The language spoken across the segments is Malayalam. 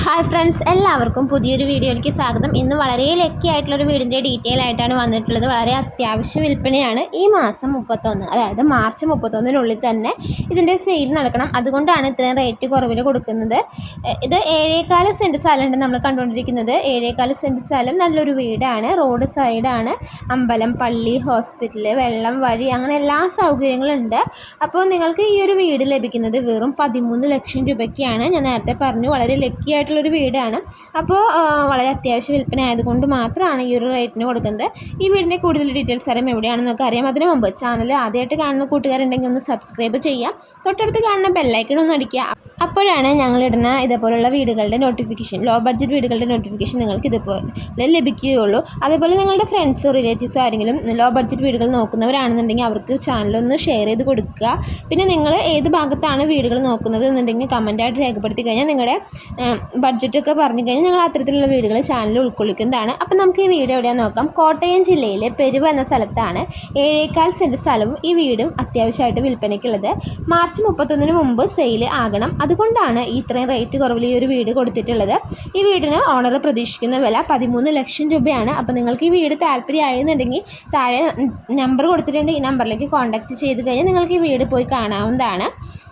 ഹായ് ഫ്രണ്ട്സ് എല്ലാവർക്കും പുതിയൊരു വീഡിയോയിലേക്ക് സ്വാഗതം. ഇന്ന് വളരെ ലക്കി ആയിട്ടുള്ളൊരു വീടിന്റെ ഡീറ്റെയിൽ ആയിട്ടാണ് വന്നിട്ടുള്ളത്. വളരെ അത്യാവശ്യ വിൽപ്പനയാണ് ഈ മാസം മുപ്പത്തൊന്ന് അതായത് മാർച്ച് മുപ്പത്തൊന്നിനുള്ളിൽ തന്നെ ഇതിന്റെ സെയിൽ നടക്കണം. അതുകൊണ്ടാണ് ഇത്രയും റേറ്റ് കുറവിൽ കൊടുക്കുന്നത്. ഇത് ഏഴേകാൽ സെന്റ് സ്ഥലമുണ്ട് നമ്മൾ കണ്ടുകൊണ്ടിരിക്കുന്നത്. ഏഴേകാൽ സെന്റ് സ്ഥലം നല്ലൊരു വീടാണ്. റോഡ് സൈഡാണ് അമ്പലം പള്ളി ഹോസ്പിറ്റൽ വെള്ളം വഴി അങ്ങനെ എല്ലാ സൗകര്യങ്ങളും ഉണ്ട് അപ്പോൾ നിങ്ങൾക്ക് ഈ ഒരു വീട് ലഭിക്കുന്നത് വെറും പതിമൂന്ന് ലക്ഷം രൂപയ്ക്കാണ്. ഞാൻ നേരത്തെ പറഞ്ഞു വളരെ ലക്കി ആയിട്ടുള്ളൊരു വീടാണ്. അപ്പോൾ വളരെ അത്യാവശ്യ വിൽപ്പന ആയതുകൊണ്ട് മാത്രമാണ് ഈ ഒരു റേറ്റിന് കൊടുക്കുന്നത്. ഈ വീടിന്റെ കൂടുതൽ ഡീറ്റെയിൽസ് അറിയാം എവിടെയാണെന്നൊക്കെ അറിയാം അതിന് മുമ്പ് ചാനൽ ആദ്യമായിട്ട് കാണുന്ന കൂട്ടുകാരുണ്ടെങ്കിൽ ഒന്ന് സബ്സ്ക്രൈബ് ചെയ്യാം. തൊട്ടടുത്ത് കാണുന്ന ബെല്ലൈക്കൺ ഒന്ന് അടിക്കുക. അപ്പോഴാണ് ഞങ്ങളിടുന്ന ഇതേപോലുള്ള വീടുകളുടെ നോട്ടിഫിക്കേഷൻ ലോ ബഡ്ജറ്റ് വീടുകളുടെ നോട്ടിഫിക്കേഷൻ നിങ്ങൾക്ക് ഇതുപോലെ ലഭിക്കുകയുള്ളൂ. അതേപോലെ നിങ്ങളുടെ ഫ്രണ്ട്സോ റിലേറ്റീവ്സോ ആരെങ്കിലും ലോ ബഡ്ജറ്റ് വീടുകൾ നോക്കുന്നവരാണെന്നുണ്ടെങ്കിൽ അവർക്ക് ചാനലൊന്ന് ഷെയർ ചെയ്ത് കൊടുക്കുക. പിന്നെ നിങ്ങൾ ഏത് ഭാഗത്താണ് വീടുകൾ നോക്കുന്നത് എന്നുണ്ടെങ്കിൽ കമന്റായിട്ട് രേഖപ്പെടുത്തി കഴിഞ്ഞാൽ നിങ്ങളുടെ ബഡ്ജറ്റൊക്കെ പറഞ്ഞു കഴിഞ്ഞാൽ ഞങ്ങൾ അത്തരത്തിലുള്ള വീടുകൾ ചാനലിൽ ഉൾക്കൊള്ളിക്കുന്നതാണ് അപ്പം നമുക്ക് ഈ വീഡിയോ എവിടെയാണ് നോക്കാം? കോട്ടയം ജില്ലയിലെ പെരുവ എന്ന സ്ഥലത്താണ് ഏഴേക്കാൽ സെന്റ് സ്ഥലവും ഈ വീടും അത്യാവശ്യമായിട്ട് വിൽപ്പനയ്ക്കുള്ളത്. മാർച്ച് മുപ്പത്തൊന്നിന് മുമ്പ് സെയിൽ ആകണം. അതുകൊണ്ടാണ് ഈ ഇത്രയും റേറ്റ് കുറവിൽ ഈ ഒരു വീട് കൊടുത്തിട്ടുള്ളത്. ഈ വീടിന് ഓണർ പ്രതീക്ഷിക്കുന്ന വില പതിമൂന്ന് ലക്ഷം രൂപയാണ്. അപ്പോൾ നിങ്ങൾക്ക് ഈ വീട് താല്പര്യമായെന്നുണ്ടെങ്കിൽ താഴെ നമ്പർ കൊടുത്തിട്ടുണ്ട്. ഈ നമ്പറിലേക്ക് കോൺടാക്റ്റ് ചെയ്ത് കഴിഞ്ഞാൽ നിങ്ങൾക്ക് ഈ വീട് പോയി കാണാവുന്നതാണ്.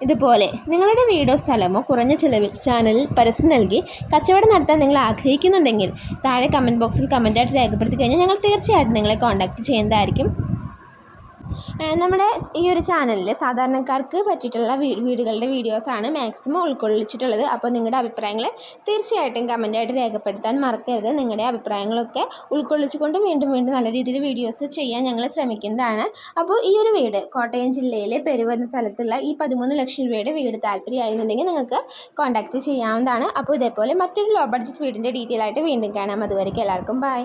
ഇതുപോലെ നിങ്ങളുടെ വീടോ സ്ഥലമോ കുറഞ്ഞ ചിലവിൽ ചാനലിൽ പരസ്യം നൽകി കച്ചവടം നടത്താൻ നിങ്ങൾ ആഗ്രഹിക്കുന്നുണ്ടെങ്കിൽ താഴെ കമന്റ് ബോക്സിൽ കമന്റായിട്ട് രേഖപ്പെടുത്തി കഴിഞ്ഞാൽ ഞങ്ങൾ തീർച്ചയായിട്ടും നിങ്ങളെ കോൺടാക്റ്റ് ചെയ്യുന്നതായിരിക്കും. നമ്മുടെ ഈ ഒരു ചാനലിൽ സാധാരണക്കാർക്ക് പറ്റിയിട്ടുള്ള വീടുകളുടെ വീഡിയോസാണ് മാക്സിമം ഉൾക്കൊള്ളിച്ചിട്ടുള്ളത്. അപ്പോൾ നിങ്ങളുടെ അഭിപ്രായങ്ങൾ തീർച്ചയായിട്ടും കമന്റായിട്ട് രേഖപ്പെടുത്താൻ മറക്കരുത്. നിങ്ങളുടെ അഭിപ്രായങ്ങളൊക്കെ ഉൾക്കൊള്ളിച്ചുകൊണ്ട് വീണ്ടും വീണ്ടും നല്ല രീതിയിൽ വീഡിയോസ് ചെയ്യാൻ ഞങ്ങൾ ശ്രമിക്കുന്നതാണ്. അപ്പോൾ ഈ ഒരു വീട് കോട്ടയം ജില്ലയിലെ പെരുവെന്ന സ്ഥലത്തുള്ള ഈ പതിമൂന്ന് ലക്ഷം രൂപയുടെ വീട് താല്പര്യമായിരുന്നുണ്ടെങ്കിൽ നിങ്ങൾക്ക് കോൺടാക്റ്റ് ചെയ്യാവുന്നതാണ്. അപ്പോൾ ഇതേപോലെ മറ്റൊരു ലോ ബഡ്ജറ്റ് വീടിന്റെ ഡീറ്റെയിൽ ആയിട്ട് വീണ്ടും കാണാം. അതുവരെയ്ക്ക് എല്ലാവർക്കും ബൈ